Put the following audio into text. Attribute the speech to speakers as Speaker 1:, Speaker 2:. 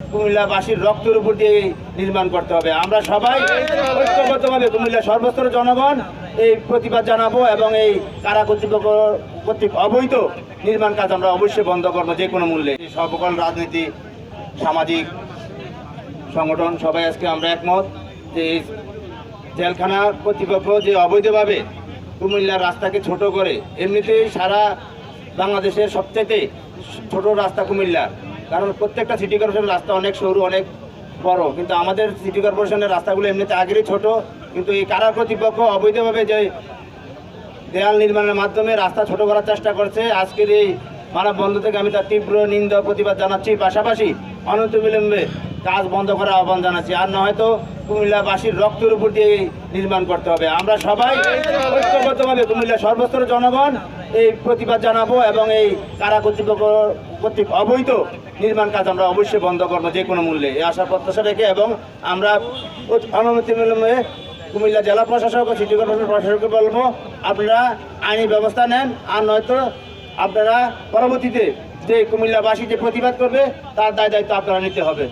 Speaker 1: কুমিল্লাবাসীর রক্তের উপর দিয়ে নির্মাণ করতে হবে। আমরা সবাই ঐক্যবদ্ধভাবে কুমিল্লা সর্বস্তরের জনগণ এই প্রতিবাদ জানাব এবং এই কারা কর্তৃপক্ষ কর্তৃক অবৈধ নির্মাণ কাজ আমরা অবশ্যই বন্ধ করব, যে কোনো মূল্যে। সকল রাজনীতি, সামাজিক সংগঠন সবাই আজকে আমরা একমত যে জেলখানা কর্তৃপক্ষ যে অবৈধভাবে কুমিল্লার রাস্তাকে ছোট করে, এমনিতেই সারা বাংলাদেশের সবচেয়ে ছোট রাস্তা কুমিল্লার কারণ প্রত্যেকটা সিটি কর্পোরেশনের রাস্তা অনেক সরু, অনেক বড়। কিন্তু আমাদের সিটি কর্পোরেশনের রাস্তাগুলো এমনিতে আগেরই ছোট। কিন্তু এই কারা কর্তৃপক্ষ অবৈধভাবে যে দেয়াল নির্মাণের মাধ্যমে রাস্তা ছোট করার চেষ্টা করছে, আজকের এই মানব বন্ধ থেকে আমি তার তীব্র নিন্দা প্রতিবাদ জানাচ্ছি। পাশাপাশি অনন্ত বিলম্বে কাজ বন্ধ করার আহ্বান জানাচ্ছি আর না হয়তো কুমিল্লাবাসীর রক্তের উপর দিয়ে নির্মাণ করতে হবে। আমরা সবাই ঐক্যবদ্ধভাবে কুমিল্লা সর্বস্তরের জনগণ এই প্রতিবাদ জানাব এবং এই কারা কর্তৃপক্ষ কর্তৃক অবৈধ নির্মাণ কাজ আমরা অবশ্যই বন্ধ করব যে কোনো মূল্যে। এই আশা প্রত্যাশা রেখে এবং আমরা অনুমতি বিলম্বে কুমিল্লা জেলা প্রশাসক ও সিটি কর্পোরেশন প্রশাসককে বলব, আপনারা আইনি ব্যবস্থা নেন। আর নয়তো আপনারা পরবর্তীতে যে কুমিল্লাবাসী যে প্রতিবাদ করবে তার দায় দায়িত্ব আপনারা নিতে হবে।